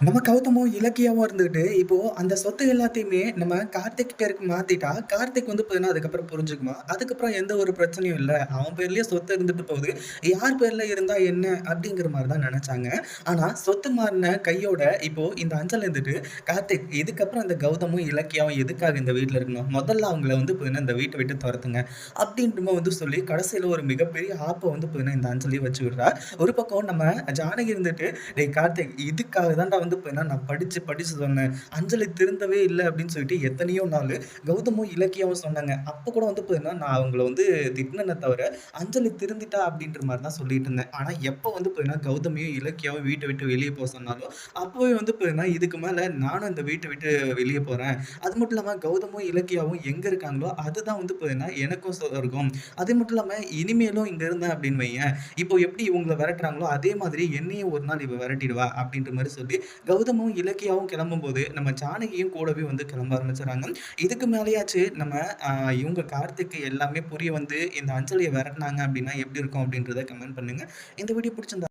நம்ம கௌதமும் இலக்கியாவும் இருந்துகிட்டு, இப்போ அந்த சொத்து எல்லாத்தையுமே நம்ம கார்த்திக் பேருக்கு மாத்திட்டா, கார்த்திக் வந்து பார்த்தீங்கன்னா, அதுக்கப்புறம் புரிஞ்சுக்குமா அதுக்கப்புறம் எந்த ஒரு பிரச்சனையும் இல்லை அவன் பேர்லயே சொத்து இருந்துட்டு போகுது. யார் பேர்ல இருந்தா என்ன? அப்படிங்கிற மாதிரி தான் நினைச்சாங்க ஆனா, சொத்து மாறின கையோட இப்போ இந்த அஞ்சல் இருந்துட்டு, கார்த்திக் இதுக்கப்புறம் இந்த கௌதமும், இலக்கியாவும் எதுக்காக இந்த வீட்டில் இருக்கணும்? முதல்ல அவங்கள வந்து பார்த்தீங்கன்னா, இந்த வீட்டை விட்டு துரத்துங்க அப்படின்ற வந்து சொல்லி, கடைசியில ஒரு மிகப்பெரிய ஆப்பை வந்து பார்த்தீங்கன்னா, இந்த அஞ்சலி வச்சு விடுறா. ஒரு பக்கம் நம்ம ஜானகி இருந்துட்டு, "டேய் கார்த்திக் இதுக்காக தான்டா வந்து இப்போ என்ன நான் படித்து படித்து சொன்னேன். அஞ்சலி திருந்தவே இல்லை அப்படின்னு சொல்லிட்டு எத்தனையோ நாள் கௌதமும், இலக்கியாவும் சொன்னாங்க. அப்போ கூட வந்து பார்த்தீங்கன்னா, நான் அவங்கள வந்து திட்டுனேனே தவிர, அஞ்சலி திருந்திட்டா அப்படின்ற மாதிரி தான் சொல்லிட்டு இருந்தேன். ஆனால் எப்போ வந்து பார்த்தீங்கன்னா, கௌதமையும், இலக்கியாவும் வீட்டை விட்டு வெளியே போக சொன்னாலும், அப்போவே வந்து பார்த்தீங்கன்னா, இதுக்கு மேலே நானும் இந்த வீட்டை விட்டு வெளியே போகிறேன் அது மட்டும் இல்லாமல் கௌதமும், இலக்கியாவும் எங்கே இருக்காங்களோ, அதுதான் வந்து பார்த்தீங்கன்னா, எனக்கும் இருக்கும் அது மட்டும் இல்லாமல் இனிமேலும் இங்கே இருந்தேன் அப்படின்னு வையேன், இப்போ எப்படி இவங்கள விரட்டுறாங்களோ, அதே மாதிரி என்னையும் ஒரு நாள் இவ விரட்டிடுவா அப்படின்ற மாதிரி சொல்லி, கௌதமும், இலக்கியாவும் கிளம்பும்போது, நம்ம ஜானகியும் கூடவே வந்து கிளம்ப ஆரம்பிச்சுடுறாங்க. இதுக்கு மேலயாச்சு நம்ம இவங்க கார்த்திக்கு எல்லாமே புரிய வந்து, இந்த அஞ்சலியை விரட்டினாங்க அப்படின்னா எப்படி இருக்கும் அப்படின்றத கமெண்ட் பண்ணுங்க. இந்த வீடியோ பிடிச்சிருந்தா